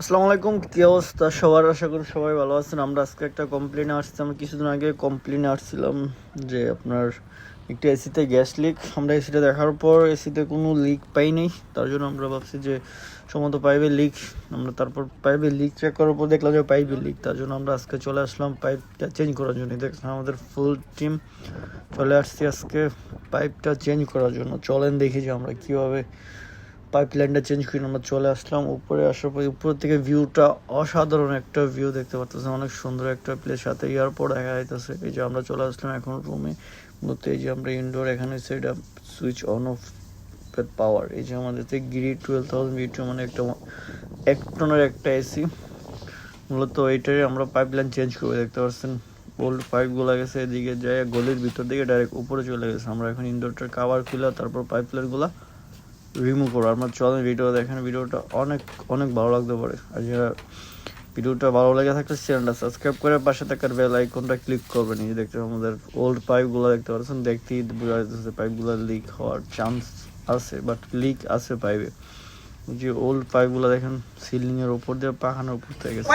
আসসালামু আলাইকুম, কি অবস্থা? সবার আশা করি সবাই ভালো আছেন। আমরা আজকে একটা কমপ্লেন আসছি। আমরা কিছুদিন আগে কমপ্লেন আসছিলাম যে আপনার একটা এসিতে গ্যাস লিক আমরা এসিটা দেখার পর এসিতে কোনো লিক পাই নাই। তার জন্য আমরা ভাবছি যে সম্ভবত পাইপের লিক আমরা তারপর পাইপের লিক চেক করার পর দেখলাম যে পাইপের লিক তার জন্য আমরা আজকে চলে আসলাম পাইপটা চেঞ্জ করার জন্য। দেখলাম আমাদের ফুল টিম চলে আসছি আজকে পাইপটা চেঞ্জ করার জন্য। চলেন দেখি যে আমরা কীভাবে পাইপ লাইনটা চেঞ্জ করে আমরা চলে আসলাম। উপরে আসার পর, উপর থেকে ভিউটা অসাধারণ একটা ভিউ দেখতে পাচ্ছেন অনেক সুন্দর একটা প্লেস সাথে এয়ারপোর্ট দেখা যাইতেছে। এই যে আমরা চলে আসলাম এখন রুমে মূলত এই যে আমরা ইনডোর এখানে সেটা সুইচ অন অফ পাওয়ার এই যে আমাদের গিরি টুয়েলভ থাউজেন্ড ভিটু মানে একটা এক টনের একটা এসি মূলত এইটাই আমরা পাইপ লাইন চেঞ্জ করে দেখতে পাচ্ছেন ওল্ড পাইপগুলো গেছে, এদিকে যায় গলির ভিতর দিকে ডাইরেক্ট উপরে চলে গেছে। আমরা এখন ইনডোরটার কাভার খুলে, তারপর পাইপ লাইনগুলো রিমুভ করব আমার চলেন ভিডিও দেখেন ভিডিওটা অনেক অনেক ভালো লাগতে পারে। আর যারা ভিডিওটা ভালো লেগে থাকলে চ্যানেলটা সাবস্ক্রাইব করে পাশে থাকার বেল আইকনটা ক্লিক করবেন। এই দেখতে আমাদের ওল্ড পাইপগুলো দেখতে পাচ্ছেন, দেখতেই বোঝা যাচ্ছে পাইপগুলো লিক হওয়ার চান্স আছে বাট লিক আছে পাইপে যে ওল্ড পাইপগুলো দেখেন সিলিংয়ের উপর দিয়ে পাখানোর উপর থেকে গেছে।